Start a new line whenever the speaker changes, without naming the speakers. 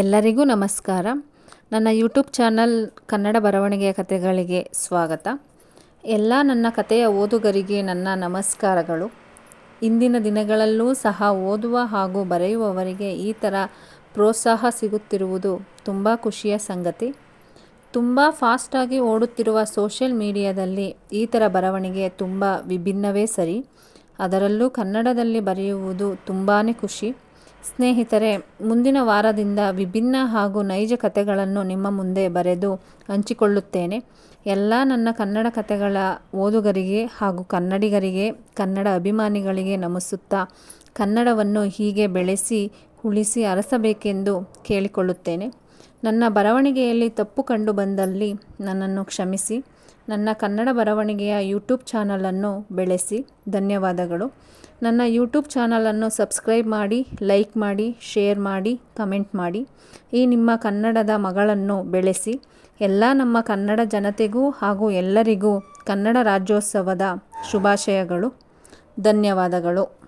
ಎಲ್ಲರಿಗೂ ನಮಸ್ಕಾರ. ನನ್ನ ಯೂಟ್ಯೂಬ್ ಚಾನಲ್ ಕನ್ನಡ ಬರವಣಿಗೆಯ ಕಥೆಗಳಿಗೆ ಸ್ವಾಗತ. ಎಲ್ಲ ನನ್ನ ಕಥೆಯ ಓದುಗರಿಗೆ ನನ್ನ ನಮಸ್ಕಾರಗಳು. ಇಂದಿನ ದಿನಗಳಲ್ಲೂ ಸಹ ಓದುವ ಹಾಗೂ ಬರೆಯುವವರಿಗೆ ಈ ಥರ ಪ್ರೋತ್ಸಾಹ ಸಿಗುತ್ತಿರುವುದು ತುಂಬ ಖುಷಿಯ ಸಂಗತಿ. ತುಂಬ ಫಾಸ್ಟಾಗಿ ಓಡುತ್ತಿರುವ ಸೋಷಿಯಲ್ ಮೀಡಿಯಾದಲ್ಲಿ ಈ ಥರ ಬರವಣಿಗೆ ತುಂಬ ವಿಭಿನ್ನವೇ ಸರಿ. ಅದರಲ್ಲೂ ಕನ್ನಡದಲ್ಲಿ ಬರೆಯುವುದು ತುಂಬಾ ಖುಷಿ. ಸ್ನೇಹಿತರೆ, ಮುಂದಿನ ವಾರದಿಂದ ವಿಭಿನ್ನ ಹಾಗೂ ನೈಜ ಕಥೆಗಳನ್ನು ನಿಮ್ಮ ಮುಂದೆ ಬರೆದು ಹಂಚಿಕೊಳ್ಳುತ್ತೇನೆ. ಎಲ್ಲ ನನ್ನ ಕನ್ನಡ ಕಥೆಗಳ ಓದುಗರಿಗೆ ಹಾಗೂ ಕನ್ನಡಿಗರಿಗೆ, ಕನ್ನಡ ಅಭಿಮಾನಿಗಳಿಗೆ ನಮಿಸುತ್ತಾ, ಕನ್ನಡವನ್ನು ಹೀಗೆ ಬೆಳೆಸಿ, ಉಳಿಸಿ ಅರಸಬೇಕೆಂದು ಕೇಳಿಕೊಳ್ಳುತ್ತೇನೆ. ನನ್ನ ಬರವಣಿಗೆಯಲ್ಲಿ ತಪ್ಪು ಕಂಡು ಬಂದಲ್ಲಿ ನನ್ನನ್ನು ಕ್ಷಮಿಸಿ. ನನ್ನ ಕನ್ನಡ ಬರವಣಿಗೆಯ ಯೂಟ್ಯೂಬ್ ಚಾನಲನ್ನು ಬೆಳೆಸಿ. ಧನ್ಯವಾದಗಳು. ನನ್ನ ಯೂಟ್ಯೂಬ್ ಚಾನಲನ್ನು ಸಬ್ಸ್ಕ್ರೈಬ್ ಮಾಡಿ, ಲೈಕ್ ಮಾಡಿ, ಶೇರ್ ಮಾಡಿ, ಕಮೆಂಟ್ ಮಾಡಿ. ಈ ನಿಮ್ಮ ಕನ್ನಡದ ಮಗಳನ್ನು ಬೆಳೆಸಿ. ಎಲ್ಲ ನಮ್ಮ ಕನ್ನಡ ಜನತೆಗೂ ಹಾಗೂ ಎಲ್ಲರಿಗೂ ಕನ್ನಡ ರಾಜ್ಯೋತ್ಸವದ ಶುಭಾಶಯಗಳು. ಧನ್ಯವಾದಗಳು.